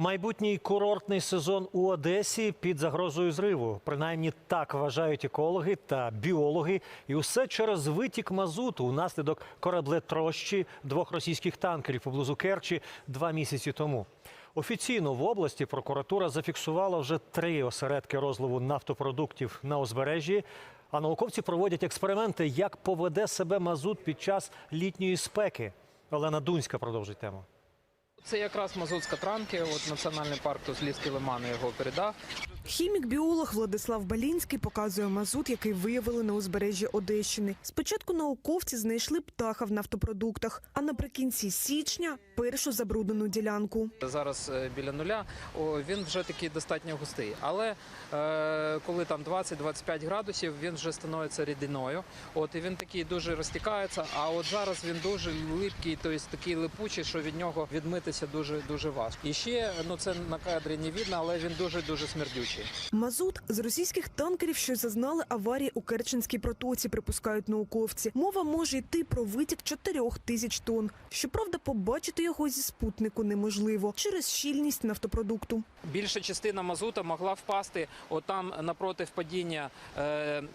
Майбутній курортний сезон у Одесі під загрозою зриву. Принаймні так вважають екологи та біологи. І усе через витік мазуту унаслідок кораблетрощі двох російських танкерів поблизу Керчі два місяці тому. Офіційно в області прокуратура зафіксувала вже три осередки розливу нафтопродуктів на узбережжі. А науковці проводять експерименти, як поведе себе мазут під час літньої спеки. Олена Дунська продовжить тему. Це якраз Мазутська Транки, от національний парк Тузлівський лимани його передав. Хімік-біолог Владислав Балінський показує мазут, який виявили на узбережжі Одещини. Спочатку науковці знайшли птаха в нафтопродуктах, а наприкінці січня першу забруднену ділянку. Зараз е, біля нуля він вже такий достатньо густий. Але е, коли там 20-25 градусів, він вже становиться рідиною. От і він такий дуже розтікається. А от зараз він дуже липкий, тобто такий липучий, що від нього відмитися дуже дуже важко. І ще ну це на кадрі не видно, але він дуже дуже смердючий. Мазут з російських танкерів, що зазнали аварії у Керченській протоці, припускають науковці. Мова може йти про витік 4 тисяч тонн. Щоправда, побачити його зі спутнику неможливо через щільність нафтопродукту. Більша частина мазута могла впасти отам напроти впадіння е,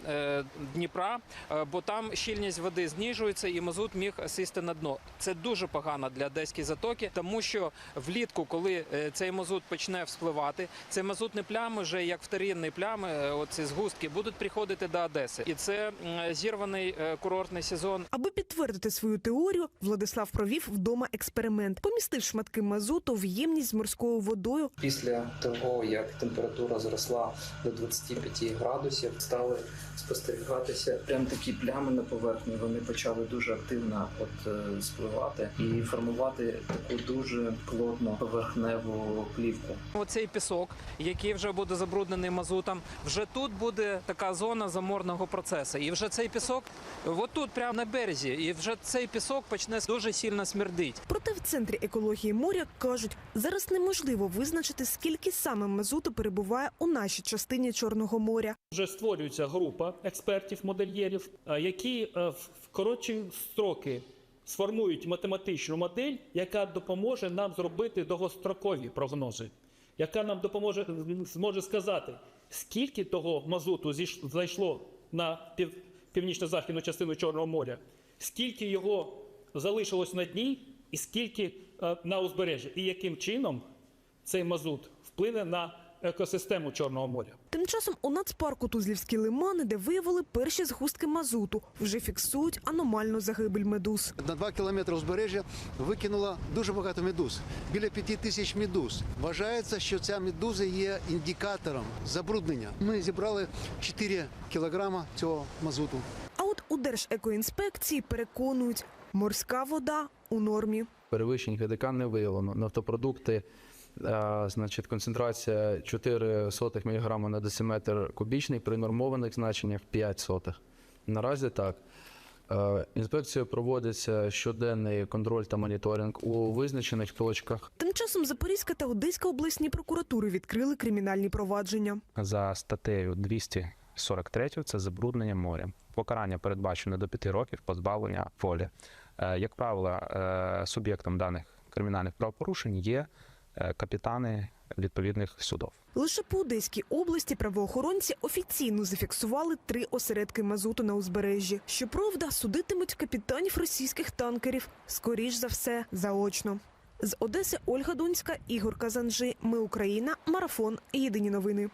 е, Дніпра, е, бо там щільність води знижується і мазут міг сісти на дно. Це дуже погано для Одеської затоки, тому що влітку, коли е, цей мазут почне вспливати, це мазутні плями, вже як вторинні плями, е, оці згустки, будуть приходити до Одеси. І це зірваний е, курортний сезон. Аби підтвердити свою теорію, Владислав провів вдома експеримент. Помістив шматки мазуту в ємність з морською водою. Після того, як температура зросла до 25 градусів, стали спостерігатися прям такі плями на поверхні. Вони почали дуже активно от е, спливати і формувати таку дуже плотну поверхневу плівку. Оцей пісок, який вже буде забруднений мазутом, вже тут буде така зона заморного процесу. І вже цей пісок, от тут, прямо на березі, і вже цей пісок почне дуже сильно смердити. Проте в центрі екології моря кажуть, зараз неможливо визначити, скільки саме мазуту перебуває у нашій частині Чорного моря. Вже створюється група експертів-модельєрів, е, які е, в коротші строки сформують математичну модель, яка допоможе нам зробити довгострокові прогнози, яка нам допоможе зможе сказати, скільки того мазуту зайшло на пів, північно-західну частину Чорного моря, скільки його залишилось на дні, і скільки е, на узбережжі, і яким чином цей мазут вплине на екосистему Чорного моря. Тим часом у нацпарку Тузлівські лимани, де виявили перші згустки мазуту, вже фіксують аномальну загибель медуз. На два кілометри узбережжя викинуло дуже багато медуз. Біля п'яти тисяч медуз. Вважається, що ця медуза є індикатором забруднення. Ми зібрали 4 кілограма цього мазуту. А от у Держекоінспекції переконують, морська вода у нормі. перевищень ГДК не виявлено. Нафтопродукти, значить, концентрація 4 сотих мг на десиметр кубічний, при нормованих значеннях 5 сотих. Наразі так. Е, Інспекцією проводиться щоденний контроль та моніторинг у визначених точках Тим часом Запорізька та Одеська обласні прокуратури відкрили кримінальні провадження. за статтею 243 це забруднення моря. Покарання передбачено до 5 років позбавлення волі. Е, Як правило, е, суб'єктом даних кримінальних правопорушень є е, капітани відповідних судов. Лише по Одеській області правоохоронці офіційно зафіксували три осередки мазуту на узбережжі. Щоправда, судитимуть капітанів російських танкерів, скоріш за все, заочно. З Одеси Ольга Дунська, Ігор Казанжи. Ми Україна. Марафон. Єдині новини.